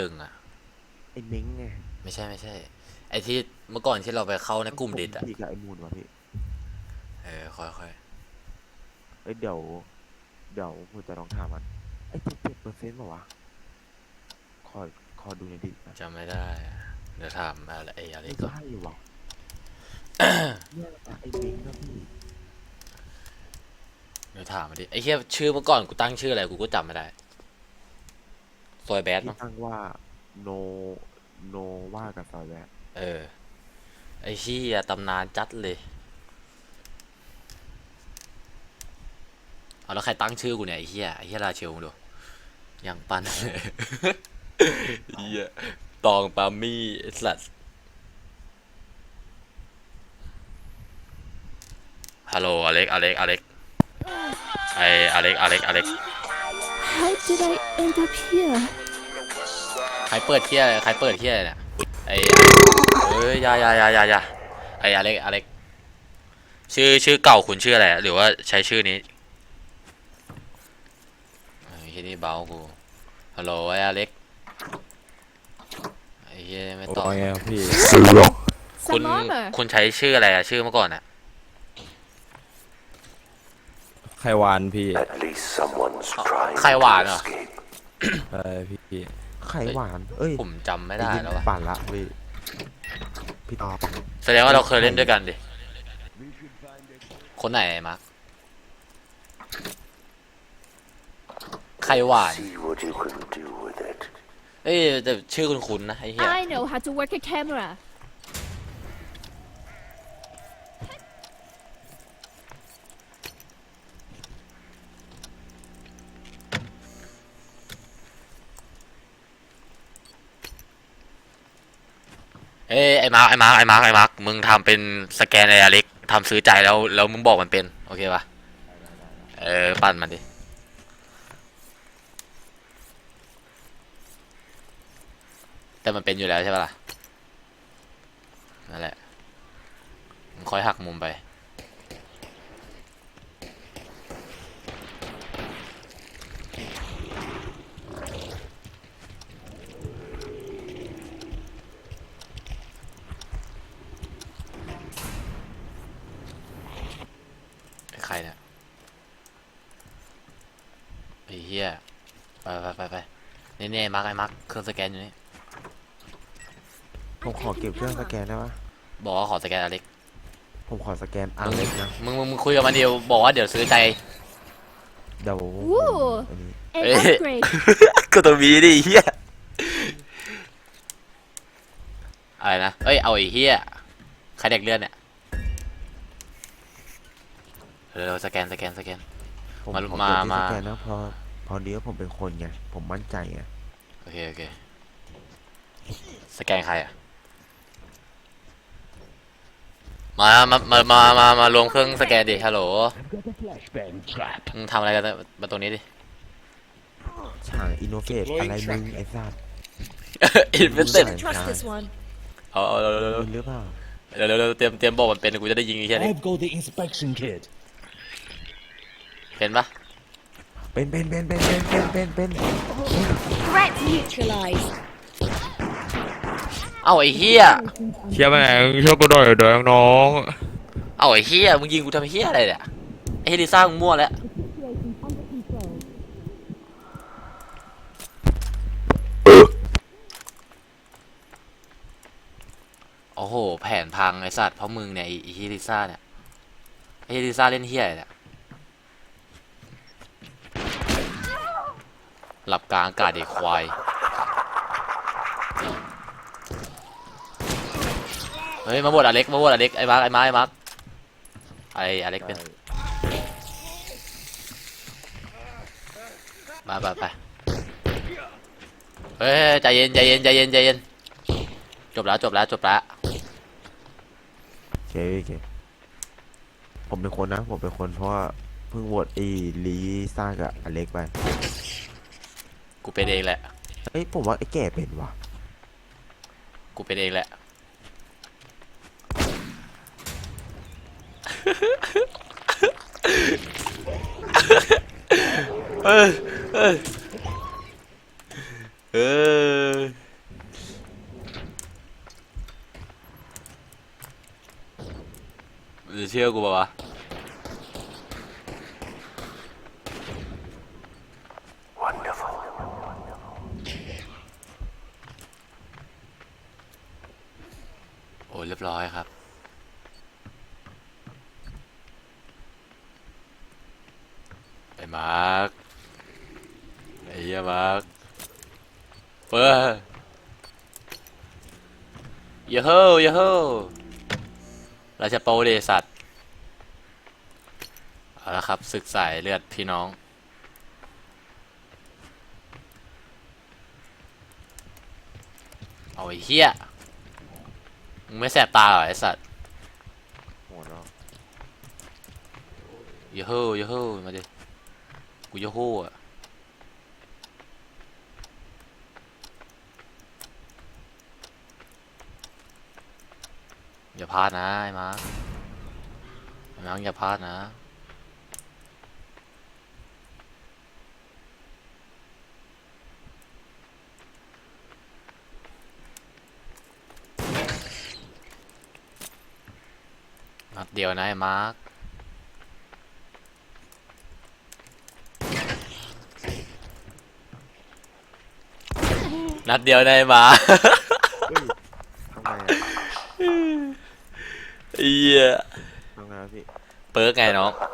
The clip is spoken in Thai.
ตึงๆอะไอ้เม้งไงไม่ใช่ไม่ใช่ ไอที่เมื่อก่อนที่เราไปเข้าในกลุ่มดิดอะพี่กับไอ้มูนวะพี่เออค่อยเอ้ยเดี๋ยว เดี๋ยวผมจะลองถามมันไอ้เจ็ดเจ็ดเปอร์เซ็นต์ป่าวะขอขอดูในอยดินะๆจำไม่ได้อะเดี๋ยวถามอะไรไอ้อะไรไม่ก่อนใช่วะเนี่ยไอ้เม้งนะพี่เดี๋ยวถามมาดิไอ้เหี้ยชื่อเมื่อก่อนกูตั้งชื่ออะไรกูก็จำไม่ได้ ซอยแบดที่มั้งตั้งว่าโนโนว่ากับซอยแวร์เออ ไอ้เหี้ยตำนานจัดเลย เอาแล้วใครตั้งชื่อกูเนี่ยไอ้เหี้ยไอ้เหี้ยราเชลมึงดูยังปั้นเลยเหี้ยตองปามี่ไอ้สัตว์ฮัลโหลอเล็กอเล็กอเล็กไออเล็กอเล็กอเล็ก How did I end up here? ใครเปิดเที่ยอะไรใครเปิดเที่ยอะไรเนี่ยไอเอ้ยอยาอยาอยาอยาอยาไออเล็กอเล็กชื่อชื่อเก่าคุณชื่ออะไรอะหรือว่าใช้ชื่อนี้ไอ้ที่นี่เบากูฮัลโหลไออเล็กไอ้เหี้ยไม่ตอบไงพี่ คุณ Some armor. คุณใช้ชื่ออะไรอะชื่อเมื่อก่อนอะ ไขวานพี่ At least someone's trying ใครหวาน to เหรอ escape. เออพี่ ไข่หวาน เอ้ยผมจำไม่ได้แล้ววะปั่นละพี่พี่ตอบแสดงว่าเราเคยเล่นด้วยกันดิ คนไหนไอ้มาร์คใครหวาน See what you can do with it. เอ้ยแต่ชื่อคุณคุณนะไอ้เหี้ย I know how to work a camera. เอ้ยไอ้มาร์คไอ้มาร์คไอ้มาร์คไอ้มาร์คมึงทำเป็นสแกนไอ้อเล็กทำซื้อใจแล้วแล้วมึงบอกมันเป็น โอเคปะเออปั่นมันดิแต่มันเป็นอยู่แล้วใช่ปะล่ะนั่นแหละมึงคอยหักมุมไป ไอ้เหี้ยไปไปไปไปนี่นี่มาร์คไอ้มาร์คเครื่องสแกนอยู่นี่ผมขอเก็บเครื่องสแกนได้ปะบอกว่าขอสแกนอเล็กผมขอสแกนอันเล็กนะมึงมึงมึงคุยกับมันเดียวบอกว่าเดี๋ยวซื้อใจเดี๋ยว Ooh. อันนี้ An เอ้ย upgrade. ก็ตัวมีดิเฮียอะไรนะเอ้ยเอาไอ้เฮียใครเด็กเลื่อนเนี่ยเร็วๆสแกนสแกนสแกน ผมมาขอมาเก็บที่มา สแกนนะเพอ พอดีว่าผมเป็นคนไง ผมมั่นใจไง โอเค โอเค สแกนใครอะ มา มา มา มา มามารวมเครื่องสแกนดิ ฮัลโหลมึงทำอะไรกันมาตรงนี้ดิ ช่างอินโนเวทอะไรมึงไอ้สัตว์ อินเวนเต็ด Don't trust this one. เอาเอาเร็วเร็วมึงหรือเปล่าเร็วเร็วเร็วเตรียมเตรียมบอกมันเป็นกูจะได้ยิงไอ้เหี้ยนี่ I've got the inspection kit. เป็นปะ เป็นเป็นเป็นเป็นเป็นเป็นเป็นเป็น Threat neutralized. เอาไอ้เหี้ยเชี่ยแม่งช่วยกูหน่อยเดี๋ยวน้องเอาไอ้เหี้ยมึงยิงกูทำไอ้เหี้ยอะไรเนี่ยไอ้เฮลิซ่ามึงมั่วแล้วโอ้โห แผนพังไอ้สัตว์เพราะมึงเนี่ยไอ้ไอ้เฮลิซ่าเนี่ยไอ้เฮลิซ่าเล่นเหี้ยอะไรเนี่ย หลับกลางอากาศเด็กควาย เฮ้ย มาบดอเล็ก มาบดอเล็ก ไอ้มาร์คไอ้มาร์คไอ้มาร์คไอ้อเล็กเป็น มาไปไปเฮ้ยใจเย็นใจเย็นใจเย็นใจเย็น จบแล้วจบแล้วจบแล้วโอเคโอเค ผมเป็นคนนะ ผมเป็นคนเพราะว่าเพิ่งโหวตไอีลีซ่ากับอเล็กไป กูเป็นเองแหละ เอ้ยผมว่าไอ้แก่เป็นวะกูเป็นเองแหละ เออเออเออจเชื่อกูป่าวะ รียบร้อยครับ ไอ้มาร์คไอ้เหี้ยมาร์คเปิดยาโฮยาโฮราชโปเดสัตว์เอาละครับศึกสายเลือดพี่น้องเอาไอ้เหี้ย มึงไม่แสบตาเหรอไอ้สัตว์โหดเนาะยาฮูยาฮูมาดิ กูยาฮูอะอย่าพลาดนะไอ้มาร์คไอ้มาร์คอย่าพลาดนะ เดียวนะไอ้มาร์คนัดเดียวได้มาเฮ้ยทำไงอะเหี้ยทำไงอะพี่ เปิร์กไงน้อง Ha